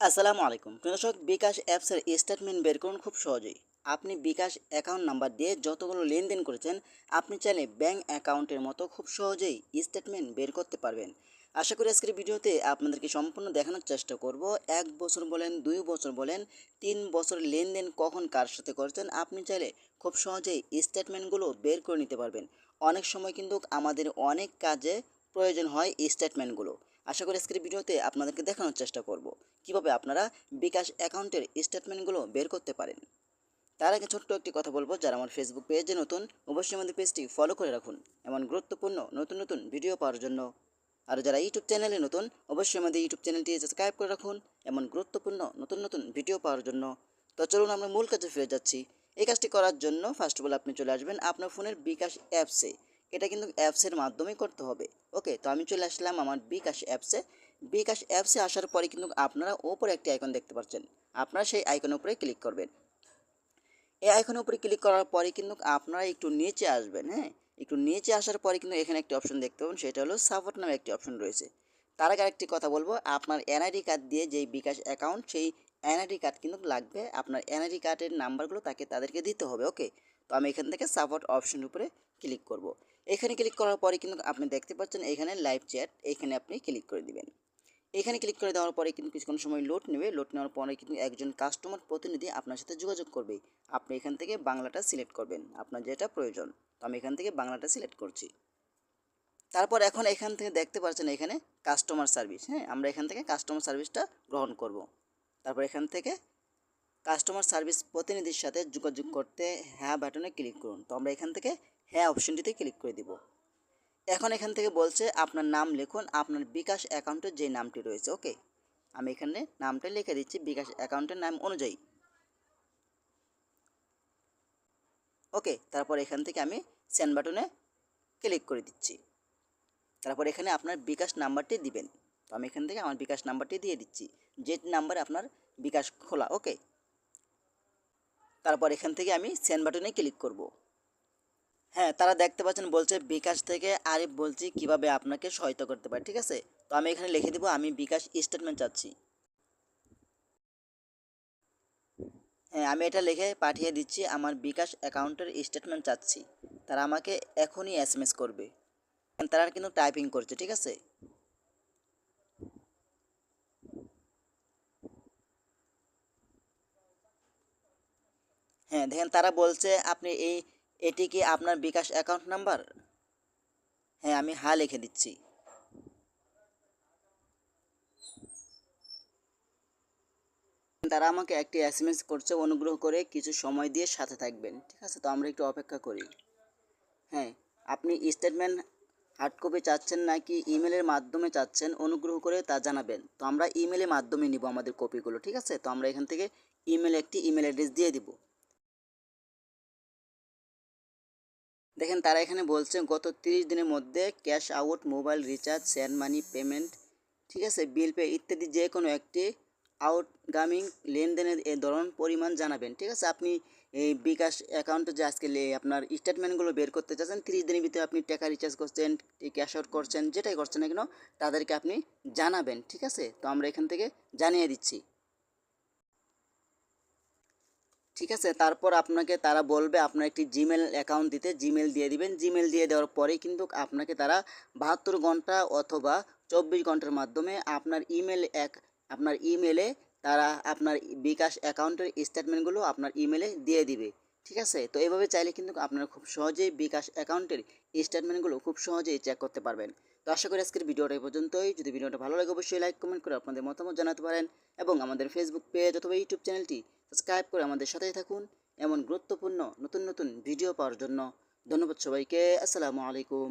আসসালামু আলাইকুম। দর্শক, বিকাশ অ্যাপসের স্টেটমেন্ট বের করুন খুব সহজেই। আপনি বিকাশ অ্যাকাউন্ট নাম্বার দিয়ে যতগুলো লেনদেন করেছেন, আপনি চাইলে ব্যাংক অ্যাকাউন্টের মতো খুব সহজেই স্টেটমেন্ট বের করতে পারবেন। আশা করি আজকের ভিডিওতে আপনাদেরকে সম্পূর্ণ দেখানোর চেষ্টা করব। এক বছর বলেন, দুই বছর বলেন, তিন বছর লেনদেন কখন কার সাথে করেছেন, আপনি চাইলে খুব সহজেই স্টেটমেন্টগুলো বের করে নিতে পারবেন। অনেক সময় কিন্তু আমাদের অনেক কাজে প্রয়োজন হয় স্টেটমেন্টগুলো আশা করি আজকের ভিডিওতে আপনাদেরকে দেখানোর চেষ্টা করব। কীভাবে আপনারা বিকাশ অ্যাকাউন্টের স্টেটমেন্টগুলো বের করতে পারেন? তার আগে ছোট্ট একটি কথা বলব, যারা আমার ফেসবুক পেজে নতুন, অবশ্যই আমাদের পেজটি ফলো করে রাখুন। এমন গুরুত্বপূর্ণ নতুন নতুন ভিডিও পাওয়ার জন্য। আর যারা ইউটিউব চ্যানেলে নতুন, অবশ্যই আমাদের ইউটিউব চ্যানেলটি সাবস্ক্রাইব করে রাখুন। এমন গুরুত্বপূর্ণ নতুন নতুন ভিডিও পাওয়ার জন্য। তো চলুন আমরা মূল কাজে ফিরে যাচ্ছি। এই কাজটি করার জন্য ফার্স্ট অফ অল আপনি চলে আসবেন আপনার ফোনের বিকাশ অ্যাপসে এটা কিন্তু অ্যাপসের মাধ্যমে করতে হবে। ওকে তো আমি চলে আসলাম আমার বিকাশ অ্যাপসে বিকাশ অ্যাপসে আসার পরে কিন্তু আপনারা ওপরে একটি আইকন দেখতে পাচ্ছেন। আপনারা সেই আইকনের উপরে ক্লিক করবেন। এই আইকনের উপরে ক্লিক করার পরে কিন্তু আপনারা একটু নিচে আসবেন হ্যাঁ? একটু নিচে আসার পরে কিন্তু এখানে একটি অপশন দেখতে পাবেন, সেটা হলো সাপোর্ট নামে একটি অপশন রয়েছে। তার আগে আরেকটি কথা বলব, আপনার এনআইডি কার্ড দিয়ে যেই বিকাশ অ্যাকাউন্ট, সেই এনআইডি কার্ড কিন্তু লাগবে। আপনার এনআইডি কার্ডের নাম্বারগুলো তাকে তাদেরকে দিতে হবে, ওকে? তো আমি এখান থেকে সাপোর্ট অপশন উপরে ক্লিক করব। এখানে ক্লিক করার পরে কিন্তু আপনি দেখতে পাচ্ছেন এখানে লাইভ চ্যাট, এখানে আপনি ক্লিক করে দিবেন। এখানে ক্লিক করে দেওয়ার পরে কিন্তু কিছুক্ষণ সময় লোড নেবে। লোড নেওয়ার পরে কিন্তু একজন কাস্টমার প্রতিনিধি আপনার সাথে যোগাযোগ করবে। আপনি এখান থেকে বাংলাটা সিলেক্ট করবেন। আপনার যেটা প্রয়োজন। তো আমি এখান থেকে বাংলাটা সিলেক্ট করছি। তারপর এখন এখান থেকে দেখতে পাচ্ছেন এখানে কাস্টমার সার্ভিস হ্যাঁ আমরা এখান থেকে কাস্টমার সার্ভিসটা গ্রহণ করব। তারপর এখান থেকে কাস্টমার সার্ভিস প্রতিনিধির সাথে যোগাযোগ করতে হ্যাঁ বাটনে ক্লিক করুন। তো আমরা এখান থেকে হ্যাঁ অপশনটিতে ক্লিক করে দিব। এখন এখান থেকে বলছে আপনার নাম লিখুন, আপনার বিকাশ অ্যাকাউন্টের যে নামটি রয়েছে ওকে আমি এখানে নামটা লিখে দিচ্ছি, বিকাশ অ্যাকাউন্টের নাম অনুযায়ী। ওকে তারপর এখান থেকে আমি সেন্ড বাটনে ক্লিক করে দিচ্ছি। তারপর এখানে আপনার বিকাশ নাম্বারটি দিবেন। তো আমি এখান থেকে আমার বিকাশ নাম্বারটি দিয়ে দিচ্ছি। যে নাম্বারে আপনার বিকাশ খোলা ওকে তারপর এখান থেকে আমি সেন্ড বাটনে ক্লিক করব। হ্যাঁ তারা দেখতে পাচ্ছেন বলছে বিকাশ থেকে আরিফ বলছি কীভাবে আপনাকে সহায়তা করতে পারে, ঠিক আছে? তো আমি এখানে লিখে দেবো, আমি বিকাশ স্টেটমেন্ট চাচ্ছি। হ্যাঁ আমি এটা লিখে পাঠিয়ে দিচ্ছি, আমার বিকাশ অ্যাকাউন্টের স্টেটমেন্ট চাচ্ছি। তারা আমাকে এখনই এস করবে। তারা কিন্তু টাইপিং করছে, ঠিক আছে? হ্যাঁ দেখেন তারা বলছে আপনি এই এটি কি আপনার বিকাশ অ্যাকাউন্ট নাম্বার হ্যাঁ আমি হা লিখে দিচ্ছি। তারা আমাকে একটি এস এম এস করছে, অনুগ্রহ করে কিছু সময় দিয়ে সাথে থাকবেন। ঠিক আছে, তো আমরা একটু অপেক্ষা করি। হ্যাঁ আপনি স্টেটমেন্ট হার্ড কপি চাচ্ছেন নাকি ইমেলের মাধ্যমে চাচ্ছেন, অনুগ্রহ করে তা জানাবেন। তো আমরা ইমেলের মাধ্যমে নিব আমাদের কপিগুলো ঠিক আছে? তো আমরা এখান থেকে ইমেল একটি ইমেল অ্যাড্রেস দিয়ে দিব। দেখেন তারা এখানে বলছে, গত তিরিশ দিনের মধ্যে cash out, mobile recharge, send money, payment, ঠিক আছে, বিল পে ইত্যাদি যে কোনো একটি আউটগামিং লেনদেনের এ ধরন পরিমাণ জানাবেন, ঠিক আছে। আপনি এই বিকাশ অ্যাকাউন্টে যে আজকে আপনার স্টেটমেন্টগুলো বের করতে চাচ্ছেন, তিরিশ দিনের ভিতরে আপনি টাকা রিচার্জ করছেন ক্যাশ আউট করছেন, যেটাই করছেন না কেন, তাদেরকে আপনি জানাবেন, ঠিক আছে। তো আমরা এখান থেকে জানিয়ে দিচ্ছি। ঠিক আছে? তারপর আপনাকে তারা বলবে আপনার একটি জিমেল অ্যাকাউন্ট দিতে। জিমেল দিয়ে দিবেন। জিমেল দিয়ে দেওয়ার পরেই কিন্তু আপনাকে তারা বাহাত্তর ঘণ্টা অথবা চব্বিশ ঘণ্টার মাধ্যমে আপনার ইমেল এক, আপনার ইমেলে তারা আপনার বিকাশ অ্যাকাউন্টের স্টেটমেন্টগুলো আপনার ইমেলে দিয়ে দিবে। ঠিক আছে? তো এভাবে চাইলে কিন্তু আপনারা খুব সহজেই বিকাশ অ্যাকাউন্টের স্টেটমেন্টগুলো খুব সহজেই চেক করতে পারবেন। তো আশা করি আজকের ভিডিওটা এই পর্যন্তই। যদি ভিডিওটা ভালো লাগে, অবশ্যই লাইক কমেন্ট করে আপনাদের মতামত জানাতে পারেন এবং আমাদের ফেসবুক পেজ অথবা ইউটিউব চ্যানেলটি সাবস্ক্রাইব করে আমাদের সাথেই থাকুন এমন গুরুত্বপূর্ণ নতুন নতুন ভিডিও পাওয়ার জন্য। ধন্যবাদ সবাইকে। আসসালামু আলাইকুম।